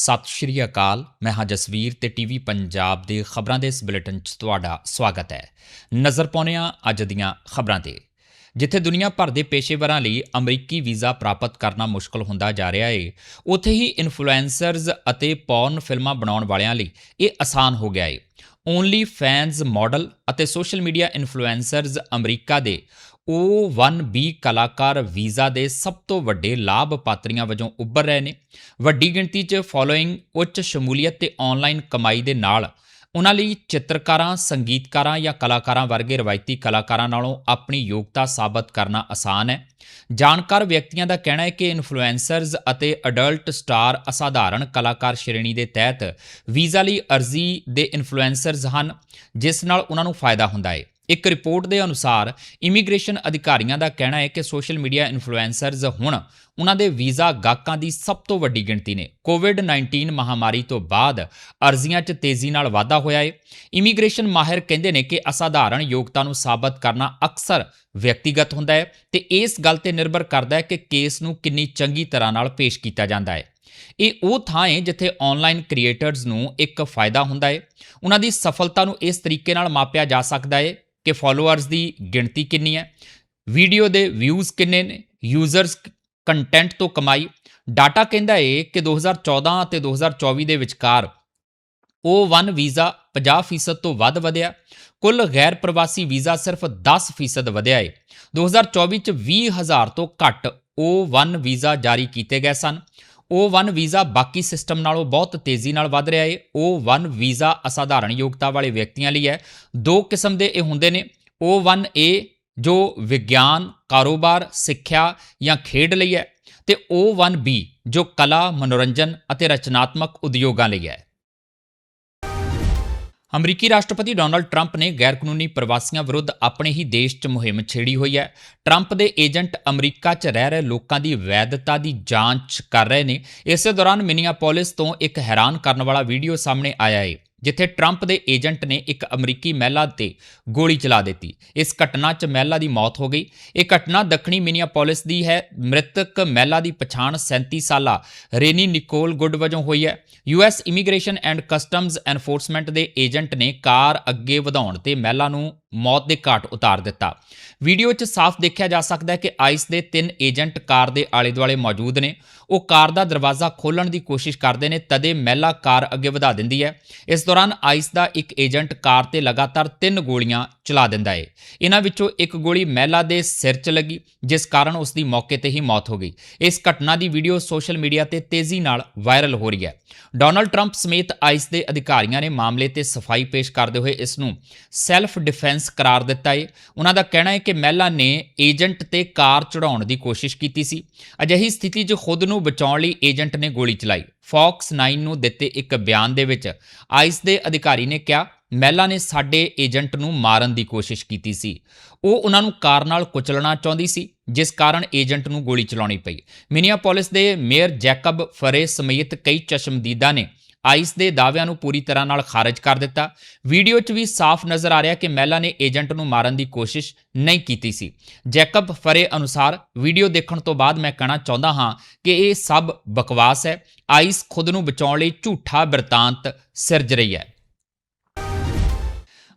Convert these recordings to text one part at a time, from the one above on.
ਸਤਿ ਸ਼੍ਰੀ ਅਕਾਲ। ਮੈਂ ਹਾਂ ਜਸਵੀਰ ਤੇ ਟੀਵੀ ਪੰਜਾਬ ਦੇ ਖਬਰਾਂ ਦੇ ਇਸ ਬੁਲੇਟਿਨ 'ਚ ਤੁਹਾਡਾ ਸਵਾਗਤ ਹੈ। ਨਜ਼ਰ ਪਾਉਂਦੇ ਹਾਂ ਅੱਜ ਦੀਆਂ ਖਬਰਾਂ ਤੇ। ਜਿੱਥੇ ਦੁਨੀਆ ਭਰ ਦੇ ਪੇਸ਼ੇਵਰਾਂ ਲਈ ਅਮਰੀਕੀ ਵੀਜ਼ਾ ਪ੍ਰਾਪਤ ਕਰਨਾ ਮੁਸ਼ਕਲ ਹੁੰਦਾ ਜਾ ਰਿਹਾ ਏ, ਉੱਥੇ ਹੀ ਇਨਫਲੂਐਂਸਰਜ਼ ਅਤੇ ਪੌਰਨ ਫਿਲਮਾਂ ਬਣਾਉਣ ਵਾਲਿਆਂ ਲਈ ਇਹ ਆਸਾਨ ਹੋ ਗਿਆ ਏ। ਓਨਲੀ ਫੈਨਸ, ਮਾਡਲ ਅਤੇ ਸੋਸ਼ਲ ਮੀਡੀਆ ਇਨਫਲੂਐਂਸਰਜ਼ ਅਮਰੀਕਾ ਦੇ O1B ਕਲਾਕਾਰ ਵੀਜ਼ਾ ਦੇ ਸਭ ਤੋਂ ਵੱਡੇ ਲਾਭਪਾਤਰੀਆਂ ਵਜੋਂ ਉੱਭਰ ਰਹੇ ਨੇ। ਵੱਡੀ ਗਿਣਤੀ 'ਚ ਫੋਲੋਇੰਗ ਉੱਚ ਸ਼ਮੂਲੀਅਤ ਤੇ ਆਨਲਾਈਨ ਕਮਾਈ ਦੇ ਨਾਲ ਉਹਨਾਂ ਲਈ ਚਿੱਤਰਕਾਰਾਂ, ਸੰਗੀਤਕਾਰਾਂ ਜਾਂ ਕਲਾਕਾਰਾਂ ਵਰਗੇ ਰਵਾਇਤੀ ਕਲਾਕਾਰਾਂ ਨਾਲੋਂ ਆਪਣੀ ਯੋਗਤਾ ਸਾਬਤ ਕਰਨਾ ਆਸਾਨ ਹੈ। ਜਾਣਕਾਰ ਵਿਅਕਤੀਆਂ ਦਾ ਕਹਿਣਾ ਹੈ ਕਿ ਇਨਫਲੂਐਂਸਰਜ਼ ਅਤੇ ਅਡਲਟ ਸਟਾਰ ਅਸਾਧਾਰਨ ਕਲਾਕਾਰ ਸ਼੍ਰੇਣੀ ਦੇ ਤਹਿਤ ਵੀਜ਼ਾ ਲਈ ਅਰਜ਼ੀ ਦੇ ਇਨਫਲੂਐਂਸਰਜ਼ ਹਨ, ਜਿਸ ਨਾਲ ਉਹਨਾਂ ਨੂੰ ਫਾਇਦਾ ਹੁੰਦਾ ਹੈ। ਇੱਕ ਰਿਪੋਰਟ ਦੇ ਅਨੁਸਾਰ ਇਮੀਗ੍ਰੇਸ਼ਨ ਅਧਿਕਾਰੀਆਂ ਦਾ ਕਹਿਣਾ ਹੈ ਕਿ ਸੋਸ਼ਲ ਮੀਡੀਆ ਇਨਫਲੂਐਂਸਰਜ਼ ਹੁਣ ਉਹਨਾਂ ਦੇ ਵੀਜ਼ਾ ਗਾਹਕਾਂ ਦੀ ਸਭ ਤੋਂ ਵੱਡੀ ਗਿਣਤੀ ਨੇ। ਕੋਵਿਡ-19 ਮਹਾਮਾਰੀ ਤੋਂ ਬਾਅਦ ਅਰਜ਼ੀਆਂ 'ਚ ਤੇਜ਼ੀ ਨਾਲ ਵਾਧਾ ਹੋਇਆ ਹੈ ਇਮੀਗ੍ਰੇਸ਼ਨ ਮਾਹਿਰ ਕਹਿੰਦੇ ਨੇ ਕਿ ਅਸਾਧਾਰਨ ਯੋਗਤਾ ਨੂੰ ਸਾਬਤ ਕਰਨਾ ਅਕਸਰ ਵਿਅਕਤੀਗਤ ਹੁੰਦਾ ਹੈ ਤੇ ਇਸ ਗੱਲ ਤੇ ਨਿਰਭਰ ਕਰਦਾ ਹੈ ਕਿ ਕੇਸ ਨੂੰ ਕਿੰਨੀ ਚੰਗੀ ਤਰ੍ਹਾਂ ਨਾਲ ਪੇਸ਼ ਕੀਤਾ ਜਾਂਦਾ ਹੈ। ਇਹ ਉਹ ਥਾਂ ਹੈ ਜਿੱਥੇ ਆਨਲਾਈਨ ਕ੍ਰੀਏਟਰਸ ਨੂੰ ਇੱਕ ਫਾਇਦਾ ਹੁੰਦਾ ਹੈ ਉਹਨਾਂ ਦੀ ਸਫਲਤਾ ਨੂੰ ਇਸ ਤਰੀਕੇ ਨਾਲ ਮਾਪਿਆ ਜਾ ਸਕਦਾ ਹੈ ਕਿ ਫਾਲੋਅਰਸ ਦੀ ਗਿਣਤੀ ਕਿੰਨੀ ਹੈ ਵੀਡੀਓ ਦੇ ਵਿਊਜ਼ ਕਿੰਨੇ ਨੇ ਯੂਜ਼ਰਸ ਕੰਟੈਂਟ ਤੋਂ ਕਮਾਈ ਡਾਟਾ ਕਹਿੰਦਾ ਏ ਕਿ 2014 ਅਤੇ 2024 ਦੇ ਵਿਚਕਾਰ O1 ਵੀਜ਼ਾ 50% ਤੋਂ ਵੱਧ ਵਧਿਆ, ਕੁੱਲ ਗੈਰ ਪ੍ਰਵਾਸੀ ਵੀਜ਼ਾ ਸਿਰਫ 10% ਵਧਿਆ ਹੈ 2024 ਚ 20000 ਤੋਂ ਘੱਟ O1 ਵੀਜ਼ਾ ਜਾਰੀ ਕੀਤੇ ਗਏ ਸਨ। O1 ਵੀਜ਼ਾ ਬਾਕੀ ਸਿਸਟਮ ਨਾਲੋਂ ਬਹੁਤ ਤੇਜ਼ੀ ਨਾਲ ਵਧ ਰਿਹਾ ਹੈ O1 ਵੀਜ਼ਾ ਅਸਾਧਾਰਨ ਯੋਗਤਾ ਵਾਲੇ ਵਿਅਕਤੀਆਂ ਲਈ ਹੈ। ਦੋ ਕਿਸਮ ਦੇ ਇਹ ਹੁੰਦੇ ਨੇ। O1A ਜੋ ਵਿਗਿਆਨ, ਕਾਰੋਬਾਰ, ਸਿੱਖਿਆ ਜਾਂ ਖੇਡ ਲਈ ਹੈ, ਤੇ O1B ਜੋ ਕਲਾ, ਮਨੋਰੰਜਨ ਅਤੇ ਰਚਨਾਤਮਕ ਉਦਯੋਗਾਂ ਲਈ ਹੈ। ਅਮਰੀਕੀ ਰਾਸ਼ਟਰਪਤੀ ਡੋਨਲਡ ਟਰੰਪ ਨੇ ਗੈਰਕਾਨੂੰਨੀ ਪ੍ਰਵਾਸੀਆਂ ਵਿਰੁੱਧ ਆਪਣੇ ਹੀ ਦੇਸ਼ 'ਚ ਮੁਹਿੰਮ ਛੇੜੀ ਹੋਈ ਹੈ। ਟਰੰਪ ਦੇ ਏਜੰਟ ਅਮਰੀਕਾ 'ਚ ਰਹਿ ਰਹੇ ਲੋਕਾਂ ਦੀ ਵੈਧਤਾ ਦੀ ਜਾਂਚ ਕਰ ਰਹੇ ਨੇ। ਇਸੇ ਦੌਰਾਨ ਮਿਨੀਆਪੋਲਿਸ ਤੋਂ ਇੱਕ ਹੈਰਾਨ ਕਰਨ ਵਾਲਾ ਵੀਡੀਓ ਸਾਹਮਣੇ ਆਇਆ ਹੈ ਜਿੱਥੇ ਟਰੰਪ ਦੇ ਏਜੰਟ ਨੇ ਇੱਕ ਅਮਰੀਕੀ ਮਹਿਲਾ ਤੇ ਗੋਲੀ ਚਲਾ ਦਿੱਤੀ। ਇਸ ਘਟਨਾ 'ਚ ਮਹਿਲਾ ਦੀ ਮੌਤ ਹੋ ਗਈ। ਇਹ ਘਟਨਾ ਦੱਖਣੀ ਮਿਨੀਆਪੋਲਿਸ ਦੀ ਹੈ। ਮ੍ਰਿਤਕ ਮਹਿਲਾ ਦੀ ਪਛਾਣ 37 ਸਾਲਾ ਰੇਨੀ ਨਿਕੋਲ ਗੁੱਡ ਵਜੋਂ ਹੋਈ ਹੈ। US immigration and customs enforcement ਦੇ ਏਜੰਟ ਨੇ ਕਾਰ ਅੱਗੇ ਵਧਾਉਣ ਤੇ ਮਹਿਲਾ ਨੂੰ ਮੌਤ ਦੇ ਘਾਟ ਉਤਾਰ ਦਿੱਤਾ। ਵੀਡੀਓ 'ਚ ਸਾਫ਼ ਦੇਖਿਆ ਜਾ ਸਕਦਾ ਹੈ ਕਿ ਆਈਸ ਦੇ ਤਿੰਨ ਏਜੰਟ ਕਾਰ ਦੇ ਆਲੇ-ਦੁਆਲੇ ਮੌਜੂਦ ਨੇ। ਉਹ ਕਾਰ ਦਾ ਦਰਵਾਜ਼ਾ ਖੋਲਣ ਦੀ ਕੋਸ਼ਿਸ਼ ਕਰਦੇ ਨੇ, ਤਦੇ ਮਹਿਲਾ ਕਾਰ ਅੱਗੇ ਵਧਾ ਦਿੰਦੀ ਹੈ। ਇਸ ਦੌਰਾਨ ਆਈਸ ਦਾ ਇੱਕ ਏਜੰਟ ਕਾਰ ਤੇ ਲਗਾਤਾਰ ਤਿੰਨ ਗੋਲੀਆਂ ਚਲਾ ਦਿੰਦਾ ਹੈ ਇਹਨਾਂ ਵਿੱਚੋਂ ਇੱਕ ਗੋਲੀ ਮਹਿਲਾ ਦੇ ਸਿਰ 'ਚ ਲੱਗੀ, ਜਿਸ ਕਾਰਨ ਉਸ ਦੀ ਮੌਕੇ ਤੇ ਹੀ ਮੌਤ ਹੋ ਗਈ। ਇਸ ਘਟਨਾ ਦੀ ਵੀਡੀਓ ਸੋਸ਼ਲ ਮੀਡੀਆ ਤੇ ਤੇਜ਼ੀ ਨਾਲ ਵਾਇਰਲ ਹੋ ਰਹੀ ਹੈ। ਡੋਨਲਡ ਟਰੰਪ ਸਮੇਤ ਆਈਸ ਦੇ ਅਧਿਕਾਰੀਆਂ ਨੇ ਮਾਮਲੇ ਤੇ ਸਫ਼ਾਈ ਪੇਸ਼ ਕਰਦੇ ਹੋਏ ਇਸ ਨੂੰ ਸੈਲਫ ਡਿਫੈਂਸ ਕਰਾਰ ਦਿੱਤਾ ਹੈ ਉਹਨਾਂ ਦਾ ਕਹਿਣਾ ਹੈ ਕਿ ਮਹਿਲਾ ਨੇ ਏਜੰਟ ਤੇ ਕਾਰ ਚੜਾਉਣ ਦੀ ਕੋਸ਼ਿਸ਼ ਕੀਤੀ ਸੀ। ਅਜਿਹੀ ਸਥਿਤੀ 'ਚ ਖੁਦ ਨੂੰ ਬਚਾਉਣ ਲਈ ਏਜੰਟ ਨੇ ਗੋਲੀ ਚਲਾਈ। ਫੌਕਸ 9 ਨੂੰ ਦਿੱਤੇ ਇੱਕ ਬਿਆਨ ਦੇ ਵਿੱਚ ਆਈਸ ਦੇ ਅਧਿਕਾਰੀ ਨੇ ਕਿਹਾ, ਮਹਿਲਾ ਨੇ ਸਾਡੇ ਏਜੰਟ ਨੂੰ ਮਾਰਨ ਦੀ ਕੋਸ਼ਿਸ਼ ਕੀਤੀ ਸੀ। ਉਹ ਉਹਨਾਂ ਨੂੰ ਕਾਰ ਨਾਲ ਕੁਚਲਣਾ ਚਾਹੁੰਦੀ ਸੀ, ਜਿਸ ਕਾਰਨ ਏਜੰਟ ਨੂੰ ਗੋਲੀ ਚਲਾਉਣੀ ਪਈ। ਮਿਨੀਆਪੋਲਿਸ ਦੇ ਮੇਅਰ ਜੈਕਬ ਫਰੇ ਸਮੇਤ ਕਈ ਚਸ਼ਮਦੀਦਾਂ ਨੇ ਆਈਸ ਦੇ ਦਾਅਵਿਆਂ ਨੂੰ ਪੂਰੀ ਤਰ੍ਹਾਂ ਨਾਲ ਖਾਰਜ ਕਰ ਦਿੱਤਾ। ਵੀਡੀਓ 'ਚ ਵੀ ਸਾਫ਼ ਨਜ਼ਰ ਆ ਰਿਹਾ ਕਿ ਮਹਿਲਾ ਨੇ ਏਜੰਟ ਨੂੰ ਮਾਰਨ ਦੀ ਕੋਸ਼ਿਸ਼ ਨਹੀਂ ਕੀਤੀ ਸੀ। ਜੈਕਬ ਫਰੇ ਅਨੁਸਾਰ, ਵੀਡੀਓ ਦੇਖਣ ਤੋਂ ਬਾਅਦ ਮੈਂ ਕਹਿਣਾ ਚਾਹੁੰਦਾ ਹਾਂ ਕਿ ਇਹ ਸਭ ਬਕਵਾਸ ਹੈ। ਆਈਸ ਖੁਦ ਨੂੰ ਬਚਾਉਣ ਲਈ ਝੂਠਾ ਬਿਰਤਾਂਤ ਸਿਰਜ ਰਹੀ ਹੈ।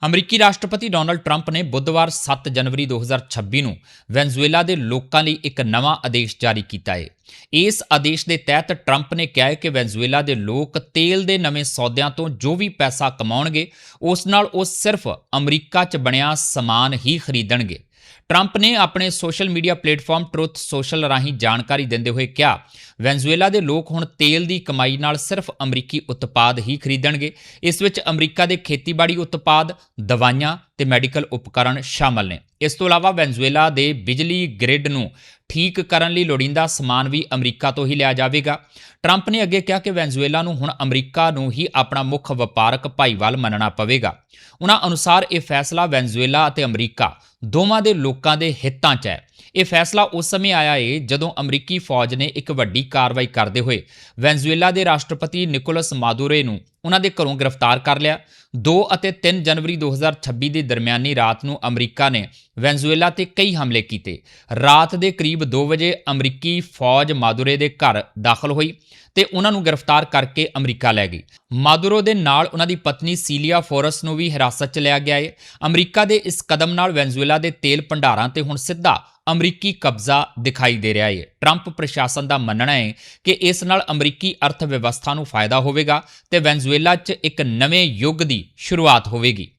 ਅਮਰੀਕੀ ਰਾਸ਼ਟਰਪਤੀ ਡੋਨਲਡ ਟਰੰਪ ਨੇ ਬੁੱਧਵਾਰ 7 ਜਨਵਰੀ 2026 ਨੂੰ ਵੈਨਜ਼ੂਏਲਾ ਦੇ ਲੋਕਾਂ ਲਈ ਇੱਕ ਨਵਾਂ ਆਦੇਸ਼ ਜਾਰੀ ਕੀਤਾ ਹੈ ਇਸ ਆਦੇਸ਼ ਦੇ ਤਹਿਤ ਟਰੰਪ ਨੇ ਕਿਹਾ ਹੈ ਕਿ ਵੈਨਜ਼ੂਏਲਾ ਦੇ ਲੋਕ ਤੇਲ ਦੇ ਨਵੇਂ ਸੌਦਿਆਂ ਤੋਂ ਜੋ ਵੀ ਪੈਸਾ ਕਮਾਉਣਗੇ, ਉਸ ਨਾਲ ਉਹ ਸਿਰਫ ਅਮਰੀਕਾ 'ਚ ਬਣਿਆ ਸਮਾਨ ਹੀ ਖਰੀਦਣਗੇ। ਟਰੰਪ ਨੇ ਆਪਣੇ social media platform truth social ਰਾਹੀਂ ਜਾਣਕਾਰੀ ਦਿੰਦੇ ਹੋਏ ਕਿਹਾ, ਵੈਨਜ਼ੂਏਲਾ ਦੇ ਲੋਕ ਹੁਣ ਤੇਲ ਦੀ ਕਮਾਈ ਨਾਲ ਸਿਰਫ ਅਮਰੀਕੀ ਉਤਪਾਦ ਹੀ ਖਰੀਦਣਗੇ। ਇਸ ਵਿੱਚ ਅਮਰੀਕਾ ਦੇ ਖੇਤੀਬਾੜੀ ਉਤਪਾਦ, ਦਵਾਈਆਂ ਤੇ ਮੈਡੀਕਲ ਉਪਕਰਣ ਸ਼ਾਮਲ ਨੇ। ਇਸ ਤੋਂ ਇਲਾਵਾ ਵੈਨਜ਼ੂਏਲਾ ਦੇ ਬਿਜਲੀ ਗ੍ਰਿਡ ਨੂੰ ਠੀਕ ਕਰਨ ਲਈ ਲੋੜੀਂਦਾ ਸਮਾਨ ਵੀ ਅਮਰੀਕਾ ਤੋਂ ਹੀ ਲਿਆ ਜਾਵੇਗਾ। ਟਰੰਪ ਨੇ ਅੱਗੇ ਕਿਹਾ ਕਿ ਵੈਨਜ਼ੂਏਲਾ ਨੂੰ ਹੁਣ ਅਮਰੀਕਾ ਨੂੰ ਹੀ ਆਪਣਾ ਮੁੱਖ ਵਪਾਰਕ ਭਾਈਵਾਲ ਮੰਨਣਾ ਪਵੇਗਾ। ਉਹਨਾਂ ਅਨੁਸਾਰ ਇਹ ਫੈਸਲਾ ਵੈਨਜ਼ੂਏਲਾ ਅਤੇ ਅਮਰੀਕਾ ਦੋਵਾਂ ਦੇ ਲੋਕਾਂ ਦੇ ਹਿੱਤਾਂ 'ਚ ਹੈ। ਇਹ ਫੈਸਲਾ ਉਸ ਸਮੇਂ ਆਇਆ ਏ ਜਦੋਂ ਅਮਰੀਕੀ ਫੌਜ ਨੇ ਇੱਕ ਵੱਡੀ ਕਾਰਵਾਈ ਕਰਦੇ ਹੋਏ ਵੈਨਜ਼ੂਏਲਾ ਦੇ ਰਾਸ਼ਟਰਪਤੀ ਨਿਕੋਲਸ ਮਾਦੂਰੇ ਨੂੰ ਉਹਨਾਂ ਦੇ ਘਰੋਂ ਗ੍ਰਿਫਤਾਰ ਕਰ ਲਿਆ। 2 ਅਤੇ 3 ਜਨਵਰੀ 2026 ਦੇ ਦਰਮਿਆਨੀ ਰਾਤ ਨੂੰ ਅਮਰੀਕਾ ਨੇ ਵੈਨਜ਼ੂਏਲਾ ਤੇ ਕਈ ਹਮਲੇ ਕੀਤੇ। ਰਾਤ ਦੇ ਕਰੀਬ 2 ਵਜੇ ਅਮਰੀਕੀ ਫੌਜ ਮਾਦੂਰੇ ਦੇ ਘਰ ਦਾਖਲ ਹੋਈ। ਤੇ ਉਹਨਾਂ ਨੂੰ ਗ੍ਰਿਫਤਾਰ ਕਰਕੇ ਅਮਰੀਕਾ ਲੈ ਗਈ। ਮਾਦੁਰੋ ਦੇ ਨਾਲ ਉਹਨਾਂ ਦੀ ਪਤਨੀ ਸੀਲੀਆ ਫੋਰਸ ਨੂੰ ਵੀ ਹਿਰਾਸਤ 'ਚ ਲਿਆ ਗਿਆ ਹੈ ਅਮਰੀਕਾ ਦੇ ਇਸ ਕਦਮ ਨਾਲ ਵੈਨਜ਼ੂਏਲਾ ਦੇ ਤੇਲ ਭੰਡਾਰਾਂ ਤੇ ਹੁਣ ਸਿੱਧਾ ਅਮਰੀਕੀ ਕਬਜ਼ਾ ਦਿਖਾਈ ਦੇ ਰਿਹਾ ਹੈ ਟਰੰਪ ਪ੍ਰਸ਼ਾਸਨ ਦਾ ਮੰਨਣਾ ਹੈ ਕਿ ਇਸ ਨਾਲ ਅਮਰੀਕੀ ਅਰਥ ਵਿਵਸਥਾ ਨੂੰ ਫਾਇਦਾ ਹੋਵੇਗਾ ਤੇ ਵੈਨਜ਼ੂਏਲਾ 'ਚ ਇੱਕ ਨਵੇਂ ਯੁੱਗ ਦੀ ਸ਼ੁਰੂਆਤ ਹੋਵੇਗੀ।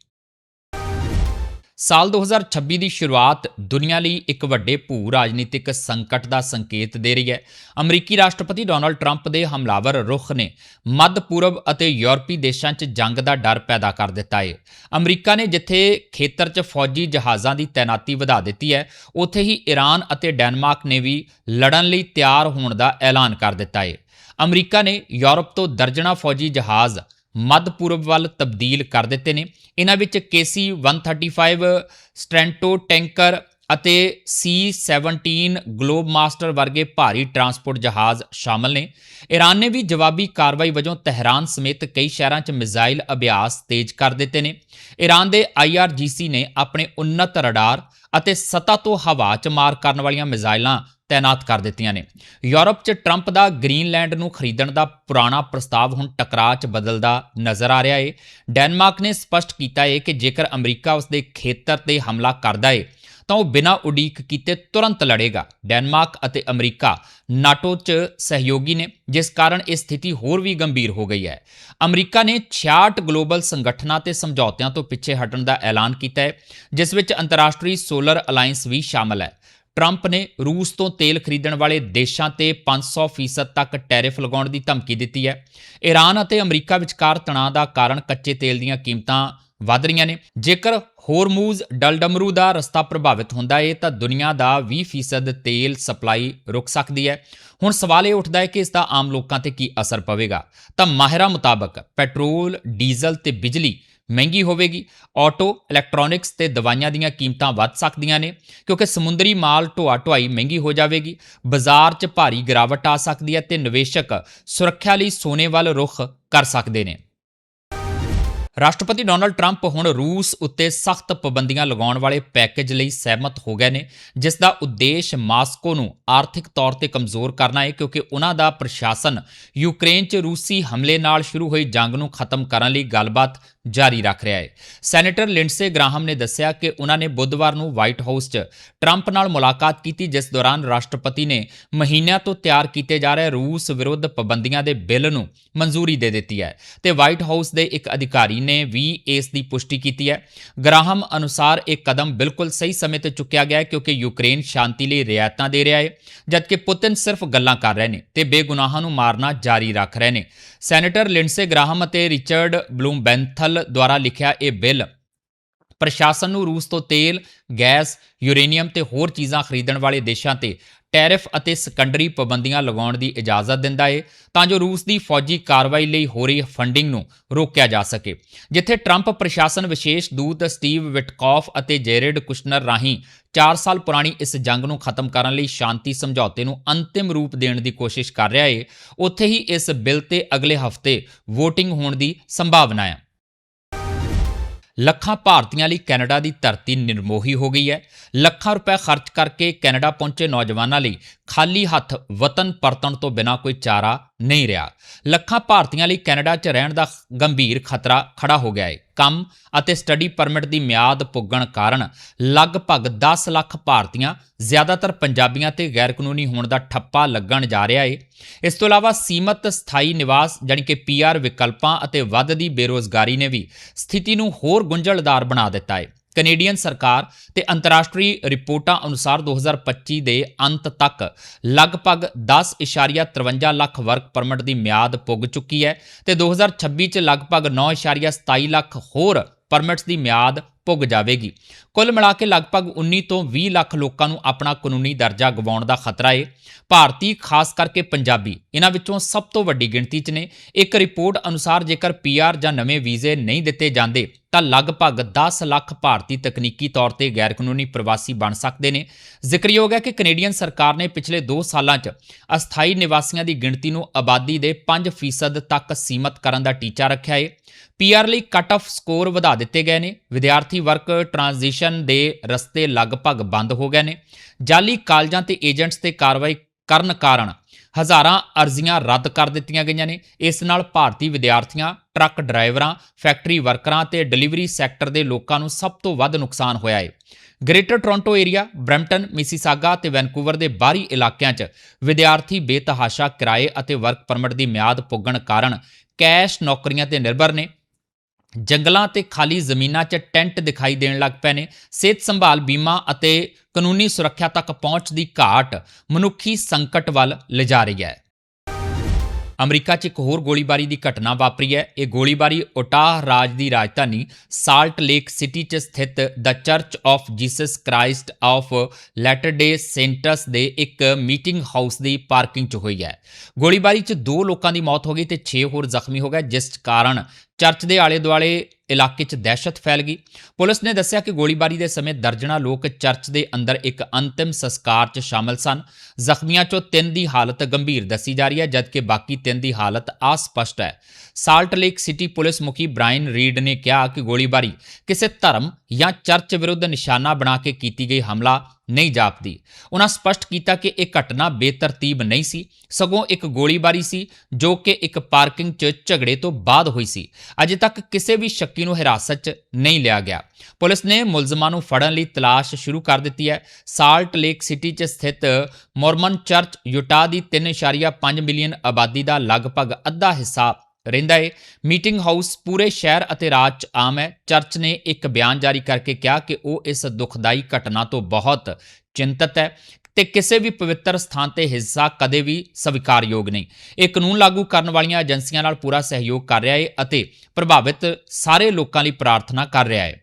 ਸਾਲ 2026 ਦੀ ਸ਼ੁਰੂਆਤ ਦੁਨੀਆ ਲਈ ਇੱਕ ਵੱਡੇ ਭੂ ਰਾਜਨੀਤਿਕ ਸੰਕਟ ਦਾ ਸੰਕੇਤ ਦੇ ਰਹੀ ਹੈ। ਅਮਰੀਕੀ ਰਾਸ਼ਟਰਪਤੀ ਡੋਨਾਲਡ ਟਰੰਪ ਦੇ ਹਮਲਾਵਰ ਰੁਖ ਨੇ ਮੱਧ ਪੂਰਬ ਅਤੇ ਯੂਰਪੀ ਦੇਸ਼ਾਂ 'ਚ ਜੰਗ ਦਾ ਡਰ ਪੈਦਾ ਕਰ ਦਿੱਤਾ ਹੈ। ਅਮਰੀਕਾ ਨੇ ਜਿੱਥੇ ਖੇਤਰ 'ਚ ਫੌਜੀ ਜਹਾਜ਼ਾਂ ਦੀ ਤਾਇਨਾਤੀ ਵਧਾ ਦਿੱਤੀ ਹੈ, ਉੱਥੇ ਹੀ ਈਰਾਨ ਅਤੇ ਡੈਨਮਾਰਕ ਨੇ ਵੀ ਲੜਨ ਲਈ ਤਿਆਰ ਹੋਣ ਦਾ ਐਲਾਨ ਕਰ ਦਿੱਤਾ ਹੈ। ਅਮਰੀਕਾ ਨੇ ਯੂਰਪ ਤੋਂ ਦਰਜਨਾ ਫੌਜੀ ਜਹਾਜ਼ ਮੱਧ ਪੂਰਬ ਵੱਲ ਤਬਦੀਲ ਕਰ ਦਿੱਤੇ ਨੇ। ਇਹਨਾਂ ਵਿੱਚ KC 135 ਸਟ੍ਰੈਂਟੋ ਟੈਂਕਰ ਅਤੇ C17 ਗਲੋਬ ਮਾਸਟਰ ਵਰਗੇ ਭਾਰੀ ਟਰਾਂਸਪੋਰਟ ਜਹਾਜ਼ ਸ਼ਾਮਲ ਨੇ। ਈਰਾਨ ਨੇ ਵੀ ਜਵਾਬੀ ਕਾਰਵਾਈ ਵਜੋਂ ਤਹਿਰਾਨ ਸਮੇਤ ਕਈ ਸ਼ਹਿਰਾਂ 'ਚ ਮਿਜ਼ਾਈਲ ਅਭਿਆਸ ਤੇਜ਼ ਕਰ ਦਿੱਤੇ ਨੇ। ਈਰਾਨ ਦੇ IRGC ਨੇ ਆਪਣੇ ਉન્નਤ ਰਡਾਰ ਅਤੇ ਸਤ੍ਹਾ ਤੋਂ ਹਵਾ 'ਚ ਮਾਰ ਕਰਨ ਵਾਲੀਆਂ ਮਿਜ਼ਾਈਲਾਂ ਤਾਇਨਾਤ ਕਰ ਦਿੱਤੀਆਂ ਨੇ। ਯੂਰਪ 'ਚ ਟਰੰਪ ਦਾ ਗ੍ਰੀਨਲੈਂਡ ਨੂੰ ਖਰੀਦਣ ਦਾ ਪੁਰਾਣਾ ਪ੍ਰਸਤਾਵ ਹੁਣ ਟਕਰਾਅ 'ਚ ਬਦਲਦਾ ਨਜ਼ਰ ਆ ਰਿਹਾ ਏ। ਡੈਨਮਾਰਕ ਨੇ ਸਪਸ਼ਟ ਕੀਤਾ ਏ ਕਿ ਜੇਕਰ ਅਮਰੀਕਾ ਉਸ ਦੇ ਖੇਤਰ ਤੇ ਹਮਲਾ ਕਰਦਾ ਏ, ਤਾਂ ਉਹ ਬਿਨਾਂ ਉਡੀਕ ਕੀਤੇ ਤੁਰੰਤ ਲੜੇਗਾ। ਡੈਨਮਾਰਕ ਅਤੇ ਅਮਰੀਕਾ ਨਾਟੋ 'ਚ ਸਹਿਯੋਗੀ ਨੇ, ਜਿਸ ਕਾਰਨ ਇਹ ਸਥਿਤੀ ਹੋਰ ਵੀ ਗੰਭੀਰ ਹੋ ਗਈ ਹੈ। ਅਮਰੀਕਾ ਨੇ 66 ਗਲੋਬਲ ਸੰਗਠਨਾਂ ਤੇ ਸਮਝੌਤਿਆਂ ਤੋਂ ਪਿੱਛੇ ਹਟਣ ਦਾ ਐਲਾਨ ਕੀਤਾ ਹੈ ਜਿਸ ਵਿੱਚ ਅੰਤਰਰਾਸ਼ਟਰੀ ਸੋਲਰ ਅਲਾਈਅੰਸ ਵੀ ਸ਼ਾਮਲ ਹੈ। ਟਰੰਪ ਨੇ ਰੂਸ ਤੋਂ ਤੇਲ ਖਰੀਦਣ ਵਾਲੇ ਦੇਸ਼ਾਂ ਤੇ 500% ਤੱਕ ਟੈਰਿਫ ਲਗਾਉਣ ਦੀ ਧਮਕੀ ਦਿੱਤੀ ਹੈ। ਈਰਾਨ ਅਤੇ ਅਮਰੀਕਾ ਵਿਚਕਾਰ ਤਣਾਅ ਦਾ ਕਾਰਨ ਕੱਚੇ ਤੇਲ ਦੀਆਂ ਕੀਮਤਾਂ ਵਧ ਰਹੀਆਂ ਨੇ। ਜੇਕਰ ਹੋਰਮੂਜ਼ ਡਲਡਮਰੂ ਦਾ ਰਸਤਾ ਪ੍ਰਭਾਵਿਤ ਹੁੰਦਾ ਹੈ ਤਾਂ ਦੁਨੀਆ ਦਾ 20% ਤੇਲ ਸਪਲਾਈ ਰੁਕ ਸਕਦੀ ਹੈ। ਹੁਣ ਸਵਾਲ ਇਹ ਉੱਠਦਾ ਹੈ ਕਿ ਇਸ ਦਾ ਆਮ ਲੋਕਾਂ ਤੇ ਕੀ ਅਸਰ ਪਵੇਗਾ। ਤਾਂ ਮਾਹਿਰਾਂ ਮੁਤਾਬਕ ਪੈਟਰੋਲ, ਡੀਜ਼ਲ ਤੇ ਬਿਜਲੀ ਮਹਿੰਗੀ ਹੋਵੇਗੀ। ਆਟੋ, ਇਲੈਕਟ੍ਰੋਨਿਕਸ ਤੇ ਦਵਾਈਆਂ ਦੀਆਂ ਕੀਮਤਾਂ ਵੱਧ ਸਕਦੀਆਂ ਨੇ, ਕਿਉਂਕਿ ਸਮੁੰਦਰੀ ਮਾਲ ਢੋਆ ਢੁਆਈ ਮਹਿੰਗੀ ਹੋ ਜਾਵੇਗੀ। ਬਾਜ਼ਾਰ 'ਚ ਭਾਰੀ ਗਿਰਾਵਟ ਆ ਸਕਦੀ ਹੈ ਤੇ ਨਿਵੇਸ਼ਕ ਸੁਰੱਖਿਆ ਲਈ ਸੋਨੇ ਵੱਲ ਰੁਖ ਕਰ ਸਕਦੇ ਨੇ। ਰਾਸ਼ਟਰਪਤੀ ਡੋਨਲਡ ਟਰੰਪ ਹੁਣ ਰੂਸ ਉੱਤੇ ਸਖਤ ਪਾਬੰਦੀਆਂ ਲਗਾਉਣ ਵਾਲੇ ਪੈਕੇਜ ਲਈ ਸਹਿਮਤ ਹੋ ਗਏ ਨੇ, ਜਿਸ ਦਾ ਉਦੇਸ਼ ਮਾਸਕੋ ਨੂੰ ਆਰਥਿਕ ਤੌਰ ਤੇ ਕਮਜ਼ੋਰ ਕਰਨਾ ਹੈ ਕਿਉਂਕਿ ਉਹਨਾਂ ਦਾ ਪ੍ਰਸ਼ਾਸਨ ਯੂਕਰੇਨ 'ਚ ਰੂਸੀ ਹਮਲੇ ਨਾਲ ਸ਼ੁਰੂ ਹੋਈ ਜੰਗ ਨੂੰ ਖਤਮ ਕਰਨ ਲਈ ਗੱਲਬਾਤ ਜਾਰੀ ਰੱਖ ਰਿਹਾ ਹੈ। ਸੈਨੇਟਰ ਲਿੰਡਸੇ ਗ੍ਰਾਹਮ ਨੇ ਦੱਸਿਆ ਕਿ ਉਹਨਾਂ ਨੇ ਬੁੱਧਵਾਰ ਨੂੰ ਵਾਈਟ ਹਾਊਸ 'ਚ ਟਰੰਪ ਨਾਲ ਮੁਲਾਕਾਤ ਕੀਤੀ, ਜਿਸ ਦੌਰਾਨ ਰਾਸ਼ਟਰਪਤੀ ਨੇ ਮਹੀਨਿਆਂ ਤੋਂ ਤਿਆਰ ਕੀਤੇ ਜਾ ਰਹੇ ਰੂਸ ਵਿਰੁੱਧ ਪਾਬੰਦੀਆਂ ਦੇ ਬਿੱਲ ਨੂੰ ਮਨਜ਼ੂਰੀ ਦੇ ਦਿੱਤੀ ਹੈ ਤੇ ਵਾਈਟ ਹਾਊਸ ਦੇ ਇੱਕ ਅਧਿਕਾਰੀ ਨੇ ਵੀ ਇਸ ਦੀ ਪੁਸ਼ਟੀ ਕੀਤੀ ਹੈ। ਗ੍ਰਾਹਮ ਅਨੁਸਾਰ ਇਹ ਕਦਮ ਬਿਲਕੁਲ ਸਹੀ ਸਮੇਂ ਤੇ ਚੁੱਕਿਆ ਗਿਆ ਹੈ ਕਿਉਂਕਿ ਯੂਕਰੇਨ ਸ਼ਾਂਤੀ ਲਈ ਰਿਆਇਤਾਂ ਦੇ ਰਿਹਾ ਹੈ, ਜਦਕਿ ਪੁਤਿਨ ਸਿਰਫ ਗੱਲਾਂ ਕਰ ਰਹੇ ਨੇ ਤੇ ਬੇਗੁਨਾਹਾਂ ਨੂੰ ਮਾਰਨਾ ਜਾਰੀ ਰੱਖ ਰਹੇ ਨੇ। ਸੈਨੇਟਰ ਲਿੰਡਸੇ ਗ੍ਰਾਹਮ ਅਤੇ ਰਿਚਰਡ ਬਲੂਮਬੈਂਥਲ ਦੁਆਰਾ ਲਿਖਿਆ ਇਹ ਬਿੱਲ ਪ੍ਰਸ਼ਾਸਨ ਨੂੰ ਰੂਸ ਤੋਂ ਤੇਲ, ਗੈਸ, ਯੂਰੇਨੀਅਮ ਤੇ ਹੋਰ ਚੀਜ਼ਾਂ ਖਰੀਦਣ ਵਾਲੇ ਦੇਸ਼ਾਂ ਤੇ ਟੈਰਿਫ ਅਤੇ ਸੈਕੰਡਰੀ ਪਾਬੰਦੀਆਂ ਲਗਾਉਣ ਦੀ ਇਜਾਜ਼ਤ ਦਿੰਦਾ ਹੈ ਤਾਂ ਜੋ ਰੂਸ ਦੀ ਫੌਜੀ ਕਾਰਵਾਈ ਲਈ ਹੋ ਰਹੀ ਫੰਡਿੰਗ ਨੂੰ ਰੋਕਿਆ ਜਾ ਸਕੇ। ਜਿੱਥੇ ਟਰੰਪ ਪ੍ਰਸ਼ਾਸਨ ਵਿਸ਼ੇਸ਼ ਦੂਤ ਸਟੀਵ ਵਿਟਕੌਫ ਅਤੇ ਜੇਰੇਡ ਕੁਸ਼ਨਰ ਰਾਹੀਂ 4 ਸਾਲ ਪੁਰਾਣੀ ਇਸ ਜੰਗ ਨੂੰ ਖਤਮ ਕਰਨ ਲਈ ਸ਼ਾਂਤੀ ਸਮਝੌਤੇ ਨੂੰ ਅੰਤਿਮ ਰੂਪ ਦੇਣ ਦੀ ਕੋਸ਼ਿਸ਼ ਕਰ ਰਿਹਾ ਹੈ ਉੱਥੇ ਹੀ ਇਸ ਬਿੱਲ ਤੇ ਅਗਲੇ ਹਫ਼ਤੇ VOTING ਹੋਣ ਦੀ ਸੰਭਾਵਨਾ ਹੈ। ਲੱਖਾਂ ਭਾਰਤੀਆਂ ਲਈ ਕੈਨੇਡਾ ਦੀ ਧਰਤੀ ਨਿਰਮੋਹੀ ਹੋ ਗਈ ਹੈ। ਲੱਖਾਂ ਰੁਪਏ ਖਰਚ ਕਰਕੇ ਕੈਨੇਡਾ ਪਹੁੰਚੇ ਨੌਜਵਾਨਾਂ ਲਈ ਖਾਲੀ ਹੱਥ ਵਤਨ ਪਰਤਣ ਤੋਂ ਬਿਨਾਂ ਕੋਈ ਚਾਰਾ ਨਹੀਂ ਰਿਹਾ। ਲੱਖਾਂ ਭਾਰਤੀਆਂ ਲਈ ਕੈਨੇਡਾ 'ਚ ਰਹਿਣ ਦਾ ਗੰਭੀਰ ਖਤਰਾ ਖੜਾ ਹੋ ਗਿਆ ਹੈ ਕੰਮ ਅਤੇ ਸਟੱਡੀ ਪਰਮਿਟ ਦੀ ਮਿਆਦ ਪੁੱਗਣ ਕਾਰਨ ਲਗਭਗ 10 ਲੱਖ ਭਾਰਤੀਆਂ, ਜ਼ਿਆਦਾਤਰ ਪੰਜਾਬੀਆਂ ਤੇ ਗੈਰ ਕਾਨੂੰਨੀ ਹੋਣ ਦਾ ਠੱਪਾ ਲੱਗਣ ਜਾ ਰਿਹਾ ਹੈ ਇਸ ਤੋਂ ਇਲਾਵਾ ਸੀਮਤ ਸਥਾਈ ਨਿਵਾਸ ਜਾਨੀ ਕਿ ਪੀਆਰ ਵਿਕਲਪਾਂ ਅਤੇ ਵੱਧਦੀ ਬੇਰੋਜ਼ਗਾਰੀ ਨੇ ਵੀ ਸਥਿਤੀ ਨੂੰ ਹੋਰ ਗੁੰਝਲਦਾਰ ਬਣਾ ਦਿੱਤਾ ਹੈ ਕੈਨੇਡੀਅਨ ਸਰਕਾਰ ਤੇ ਅੰਤਰਰਾਸ਼ਟਰੀ ਰਿਪੋਰਟਾਂ ਅਨੁਸਾਰ 2025 ਦੇ ਅੰਤ ਤੱਕ ਲਗਭਗ 10.53 ਲੱਖ ਵਰਕ ਪਰਮਿਟ ਦੀ ਮਿਆਦ ਪੁੱਗ ਚੁੱਕੀ ਹੈ ਤੇ 2026 ਚ ਲਗਭਗ 9.27 ਲੱਖ ਹੋਰ ਪਰਮਿਟਸ ਦੀ ਮਿਆਦ ਪੁੱਗ ਜਾਵੇਗੀ। ਕੁੱਲ ਮਿਲਾ ਕੇ ਲਗਭਗ 19 ਤੋਂ 20 ਲੱਖ ਲੋਕਾਂ ਨੂੰ ਆਪਣਾ ਕਾਨੂੰਨੀ ਦਰਜਾ ਗਵਾਉਣ ਦਾ ਖਤਰਾ ਹੈ ਭਾਰਤੀ, ਖਾਸ ਕਰਕੇ ਪੰਜਾਬੀ, ਇਹਨਾਂ ਵਿੱਚੋਂ ਸਭ ਤੋਂ ਵੱਡੀ ਗਿਣਤੀ 'ਚ ਨੇ। ਇੱਕ ਰਿਪੋਰਟ ਅਨੁਸਾਰ ਜੇਕਰ ਪੀਆਰ ਜਾਂ ਨਵੇਂ ਵੀਜ਼ੇ ਨਹੀਂ ਦਿੱਤੇ ਜਾਂਦੇ, ਤਾਂ ਲਗਭਗ 10 ਲੱਖ ਭਾਰਤੀ ਤਕਨੀਕੀ ਤੌਰ ਤੇ ਗੈਰ ਕਾਨੂੰਨੀ ਪ੍ਰਵਾਸੀ ਬਣ ਸਕਦੇ ਨੇ। ਜ਼ਿਕਰਯੋਗ ਹੈ ਕਿ ਕੈਨੇਡੀਅਨ ਸਰਕਾਰ ਨੇ ਪਿਛਲੇ 2 ਸਾਲਾਂ 'ਚ ਅਸਥਾਈ ਨਿਵਾਸੀਆਂ ਦੀ ਗਿਣਤੀ ਨੂੰ ਆਬਾਦੀ ਦੇ 5% ਤੱਕ ਸੀਮਤ ਕਰਨ ਦਾ ਟੀਚਾ ਰੱਖਿਆ ਹੈ ਪੀਆਰ ਲਈ ਕੱਟ ਆਫ ਸਕੋਰ ਵਧਾ ਦਿੱਤੇ ਗਏ ਨੇ। ਵਿਦਿਆਰਥੀ ਵਰਕ ਟ੍ਰਾਂਜੀਸ਼ਨ ਦੇ ਰਸਤੇ ਲਗਭਗ ਬੰਦ ਹੋ ਗਏ ਨੇ। ਜਾਲੀ ਕਾਲਜਾਂ ਤੇ ਏਜੰਟਸ ਤੇ ਕਾਰਵਾਈ ਕਰਨ ਕਾਰਨ ਹਜ਼ਾਰਾਂ ਅਰਜ਼ੀਆਂ ਰੱਦ ਕਰ ਦਿੱਤੀਆਂ ਗਈਆਂ ਨੇ। ਇਸ ਨਾਲ ਭਾਰਤੀ ਵਿਦਿਆਰਥੀਆਂ, ਟਰੱਕ ਡਰਾਈਵਰਾਂ, ਫੈਕਟਰੀ ਵਰਕਰਾਂ ਤੇ ਡਿਲੀਵਰੀ ਸੈਕਟਰ ਦੇ ਲੋਕਾਂ ਨੂੰ ਸਭ ਤੋਂ ਵੱਧ ਨੁਕਸਾਨ ਹੋਇਆ ਹੈ Greater Toronto area, Brampton, Mississauga ਤੇ ਵੈਨਕੂਵਰ ਦੇ ਬਾਹਰੀ ਇਲਾਕਿਆਂ 'ਚ ਵਿਦਿਆਰਥੀ ਬੇਤਹਾਸ਼ਾ ਕਿਰਾਏ ਅਤੇ ਵਰਕ ਪਰਮਿਟ ਦੀ ਮਿਆਦ ਪੁੱਗਣ ਕਾਰਨ ਕੈਸ਼ ਨੌਕਰੀਆਂ ਤੇ ਨਿਰਭਰ ਨੇ। ਜੰਗਲਾਂ ਤੇ ਖਾਲੀ ਜ਼ਮੀਨਾਂ 'ਚ ਟੈਂਟ ਦਿਖਾਈ ਦੇਣ ਲੱਗ ਪਏ ਨੇ। ਸਿਹਤ ਸੰਭਾਲ, ਬੀਮਾ ਅਤੇ ਕਾਨੂੰਨੀ ਸੁਰੱਖਿਆ ਤੱਕ ਪਹੁੰਚ ਦੀ ਘਾਟ ਮਨੁੱਖੀ ਸੰਕਟ ਵੱਲ ਲਿਜਾ ਰਹੀ ਹੈ। ਅਮਰੀਕਾ 'ਚ ਇੱਕ ਹੋਰ ਗੋਲੀਬਾਰੀ ਦੀ ਘਟਨਾ ਵਾਪਰੀ ਹੈ। ਇਹ ਗੋਲੀਬਾਰੀ ਉਟਾਹ ਰਾਜ ਦੀ ਰਾਜਧਾਨੀ ਸਾਲਟ ਲੇਕ ਸਿਟੀ 'ਚ ਸਥਿਤ the church of Jesus Christ of latter day day ਦੇ ਇੱਕ ਮੀਟਿੰਗ ਹਾਊਸ ਦੀ ਪਾਰਕਿੰਗ 'ਚ ਹੋਈ ਹੈ। ਗੋਲੀਬਾਰੀ 'ਚ ਦੋ ਲੋਕਾਂ ਦੀ ਮੌਤ ਹੋ ਗਈ ਤੇ 6 ਹੋਰ ਜ਼ਖਮੀ ਹੋ ਗਏ, ਜਿਸ ਕਾਰਨ ਚਰਚ ਦੇ ਆਲੇ-ਦੁਆਲੇ ਇਲਾਕੇ 'ਚ ਦਹਿਸ਼ਤ ਫੈਲ ਗਈ। ਪੁਲਿਸ ਨੇ ਦੱਸਿਆ ਕਿ ਗੋਲੀਬਾਰੀ ਦੇ ਸਮੇਂ ਦਰਜਨਾ ਲੋਕ ਚਰਚ ਦੇ ਅੰਦਰ ਇੱਕ ਅੰਤਿਮ ਸੰਸਕਾਰ 'ਚ ਸ਼ਾਮਲ ਸਨ। ਜ਼ਖਮੀਆਂ 'ਚੋਂ ਤਿੰਨ ਦੀ ਹਾਲਤ ਗੰਭੀਰ ਦੱਸੀ ਜਾ ਰਹੀ ਹੈ, ਜਦਕਿ ਬਾਕੀ ਤਿੰਨ ਦੀ ਹਾਲਤ ਅਸਪਸ਼ਟ ਹੈ। ਸਾਲਟ ਲੇਕ ਸਿਟੀ ਪੁਲਿਸ ਮੁਖੀ ਬ੍ਰਾਇਨ ਰੀਡ ਨੇ ਕਿਹਾ ਕਿ ਗੋਲੀਬਾਰੀ ਕਿਸੇ ਧਰਮ ਜਾਂ ਚਰਚ ਵਿਰੁੱਧ ਨਿਸ਼ਾਨਾ ਬਣਾ ਕੇ ਕੀਤੀ ਗਈ ਹਮਲਾ ਨਹੀਂ ਜਾਪਦੀ। ਉਹਨਾਂ ਸਪਸ਼ਟ ਕੀਤਾ ਕਿ ਇਹ ਘਟਨਾ ਬੇਤਰਤੀਬ ਨਹੀਂ ਸੀ। ਸਗੋਂ ਇੱਕ ਗੋਲੀਬਾਰੀ ਸੀ ਜੋ ਕਿ ਇੱਕ ਪਾਰਕਿੰਗ 'ਚ ਝਗੜੇ ਤੋਂ ਬਾਅਦ ਹੋਈ ਸੀ। ਅਜੇ ਤੱਕ ਕਿਸੇ ਵੀ ਸ਼ੱਕੀ ਨੂੰ ਹਿਰਾਸਤ 'ਚ ਨਹੀਂ ਲਿਆ ਗਿਆ। ਪੁਲਿਸ ਨੇ ਮੁਲਜ਼ਮਾਂ ਨੂੰ ਫੜਨ ਲਈ ਤਲਾਸ਼ ਸ਼ੁਰੂ ਕਰ ਦਿੱਤੀ ਹੈ। ਸਾਲਟ ਲੇਕ ਸਿਟੀ 'ਚ ਸਥਿਤ ਮੋਰਮਨ ਚਰਚ ਯੂਟਾ ਦੀ 3.5 ਮਿਲੀਅਨ ਆਬਾਦੀ ਦਾ ਲਗਭਗ ਅੱਧਾ ਹਿੱਸਾ ਰਹਿੰਦਾ ਹੈ ਮੀਟਿੰਗ ਹਾਊਸ ਪੂਰੇ ਸ਼ਹਿਰ ਅਤੇ ਰਾਜ 'ਚ ਆਮ ਹੈ। ਚਰਚ ਨੇ ਇੱਕ ਬਿਆਨ ਜਾਰੀ ਕਰਕੇ ਕਿਹਾ ਕਿ ਉਹ ਇਸ ਦੁਖਦਾਈ ਘਟਨਾ ਤੋਂ ਬਹੁਤ ਚਿੰਤਤ ਹੈ ਤੇ ਕਿਸੇ ਵੀ ਪਵਿੱਤਰ ਸਥਾਨ ਤੇ ਹਿੱਸਾ ਕਦੇ ਵੀ ਸਵੀਕਾਰਯੋਗ ਨਹੀਂ। ਇਹ ਕਾਨੂੰਨ ਲਾਗੂ ਕਰਨ ਵਾਲੀਆਂ ਏਜੰਸੀਆਂ ਨਾਲ ਪੂਰਾ ਸਹਿਯੋਗ ਕਰ ਰਿਹਾ ਹੈ ਅਤੇ ਪ੍ਰਭਾਵਿਤ ਸਾਰੇ ਲੋਕਾਂ ਲਈ ਪ੍ਰਾਰਥਨਾ ਕਰ ਰਿਹਾ ਹੈ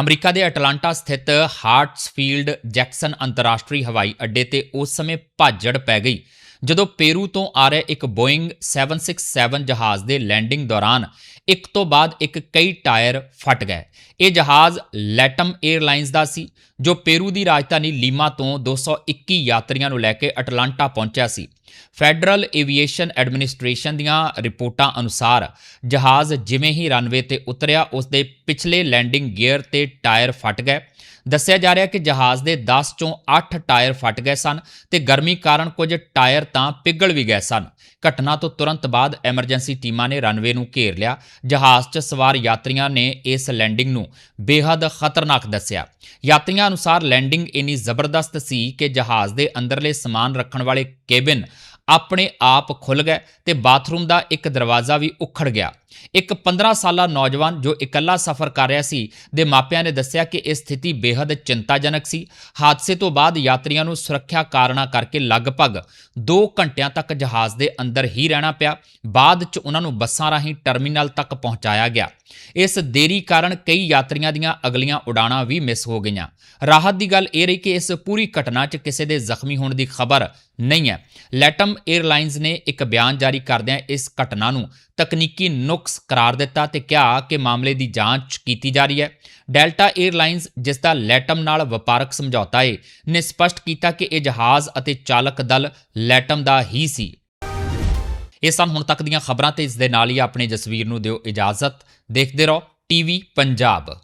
ਅਮਰੀਕਾ ਦੇ ਅਟਲਾਂਟਾ ਸਥਿਤ ਹਾਰਟਸਫੀਲਡ ਜੈਕਸਨ ਅੰਤਰਰਾਸ਼ਟਰੀ ਹਵਾਈ ਅੱਡੇ ਤੇ ਉਸ ਸਮੇਂ ਭਾਜੜ ਪੈ ਗਈ। ਜਦੋਂ ਪੇਰੂ ਤੋਂ ਆ ਰਿਹਾ ਇੱਕ ਬੋਇੰਗ 767 ਜਹਾਜ਼ ਦੇ ਲੈਂਡਿੰਗ ਦੌਰਾਨ ਇੱਕ ਤੋਂ ਬਾਅਦ ਇੱਕ ਕਈ ਟਾਇਰ ਫਟ ਗਏ। ਇਹ ਜਹਾਜ਼ ਲੈਟਮ 에ਅਰਲਾਈਨਸ ਦਾ ਸੀ, ਜੋ ਪੇਰੂ ਦੀ ਰਾਜਧਾਨੀ ਲੀਮਾ ਤੋਂ 221 ਯਾਤਰੀਆਂ ਨੂੰ ਲੈ ਕੇ ਅਟਲਾਂਟਾ ਪਹੁੰਚਿਆ ਸੀ। ਫੈਡਰਲ ਏਵੀਏਸ਼ਨ ਐਡਮਿਨਿਸਟ੍ਰੇਸ਼ਨ ਦੀਆਂ ਰਿਪੋਰਟਾਂ ਅਨੁਸਾਰ ਜਹਾਜ਼ ਜਿਵੇਂ ਹੀ ਰਨਵੇ ਤੇ ਉਤਰਿਆ ਉਸ ਦੇ ਪਿਛਲੇ ਲੈਂਡਿੰਗ ਗੇਅਰ ਤੇ ਟਾਇਰ ਫਟ ਗਏ। ਦੱਸਿਆ ਜਾ ਰਿਹਾ ਕਿ ਜਹਾਜ਼ ਦੇ 10 ਚੋਂ 8 ਟਾਇਰ ਫਟ ਗਏ ਸਨ ਤੇ ਗਰਮੀ ਕਾਰਨ ਕੁਝ ਟਾਇਰ ਤਾਂ ਪਿਘਲ ਵੀ ਗਏ ਸਨ। ਘਟਨਾ ਤੋਂ ਤੁਰੰਤ ਬਾਅਦ ਐਮਰਜੈਂਸੀ ਟੀਮਾਂ ਨੇ ਰਨਵੇ ਨੂੰ ਘੇਰ ਲਿਆ। ਜਹਾਜ਼ 'ਚ ਸਵਾਰ ਯਾਤਰੀਆਂ ਨੇ ਇਸ ਲੈਂਡਿੰਗ ਨੂੰ ਬੇहद ਖਤਰਨਾਕ ਦੱਸਿਆ। ਯਾਤਰੀਆਂ ਅਨੁਸਾਰ ਲੈਂਡਿੰਗ ਇੰਨੀ ਜ਼ਬਰਦਸਤ ਸੀ ਕਿ ਜਹਾਜ਼ ਦੇ ਅੰਦਰਲੇ ਸਮਾਨ ਰੱਖਣ ਵਾਲੇ ਕੇਬਿਨ ਆਪਣੇ ਆਪ ਖੁੱਲ ਗਏ ਤੇ ਬਾਥਰੂਮ ਦਾ ਇੱਕ ਦਰਵਾਜ਼ਾ ਵੀ ਉਖੜ ਗਿਆ। ਇੱਕ 15 ਸਾਲਾ ਨੌਜਵਾਨ ਜੋ ਇਕੱਲਾ ਸਫ਼ਰ ਕਰ ਰਿਹਾ ਸੀ, ਦੇ ਮਾਪਿਆਂ ਨੇ ਦੱਸਿਆ ਕਿ ਇਹ ਸਥਿਤੀ ਬੇहद ਚਿੰਤਾਜਨਕ ਸੀ। ਹਾਦਸੇ ਤੋਂ ਬਾਅਦ ਯਾਤਰੀਆਂ ਨੂੰ ਸੁਰੱਖਿਆ ਕਾਰਨਾਂ ਕਰਕੇ ਲਗਭਗ 2 ਘੰਟਿਆਂ ਤੱਕ ਜਹਾਜ਼ ਦੇ ਅੰਦਰ ਹੀ ਰਹਿਣਾ ਪਿਆ। ਬਾਅਦ 'ਚ ਉਹਨਾਂ ਨੂੰ ਬੱਸਾਂ ਰਾਹੀਂ ਟਰਮੀਨਲ ਤੱਕ ਪਹੁੰਚਾਇਆ ਗਿਆ। ਇਸ ਦੇਰੀ ਕਾਰਨ ਕਈ ਯਾਤਰੀਆਂ ਦੀਆਂ ਅਗਲੀਆਂ ਉਡਾਣਾਂ ਵੀ ਮਿਸ ਹੋ ਗਈਆਂ। ਰਾਹਤ ਦੀ ਗੱਲ ਇਹ ਰਹੀ ਕਿ ਇਸ ਪੂਰੀ ਘਟਨਾ 'ਚ ਕਿਸੇ ਦੇ ਜ਼ਖਮੀ ਹੋਣ ਦੀ ਖਬਰ ਨਹੀਂ ਹੈ। ਲੈਟਮ 에ਅਰਲਾਈਨਜ਼ ਨੇ ਇੱਕ ਬਿਆਨ ਜਾਰੀ ਕਰਦਿਆਂ ਇਸ ਘਟਨਾ ਨੂੰ ਤਕਨੀਕੀ ਨੁਕ ਨੁਕਸ ਕਰਾਰ ਦਿੱਤਾ ਤੇ ਕਿਹਾ ਕਿ ਮਾਮਲੇ ਦੀ ਜਾਂਚ ਕੀਤੀ ਜਾ ਰਹੀ ਹੈ ਡੈਲਟਾ 에ਅਰਲਾਈਨਸ ਜਿਸ ਦਾ ਲੈਟਮ ਨਾਲ ਵਪਾਰਕ ਸਮਝੌਤਾ ਹੈ ਨੇ ਸਪਸ਼ਟ ਕੀਤਾ ਕਿ ਇਹ ਜਹਾਜ਼ ਅਤੇ ਚਾਲਕ ਦਲ ਲੈਟਮ ਦਾ ਹੀ ਸੀ ਇਹ ਸਨ ਹੁਣ ਤੱਕ ਦੀਆਂ ਖਬਰਾਂ ਤੇ ਇਸ ਦੇ ਨਾਲ ਹੀ ਆਪਣੇ ਜਸਵੀਰ ਨੂੰ ਦਿਓ ਇਜਾਜ਼ਤ ਦੇਖਦੇ ਰਹੋ ਟੀਵੀ ਪੰਜਾਬ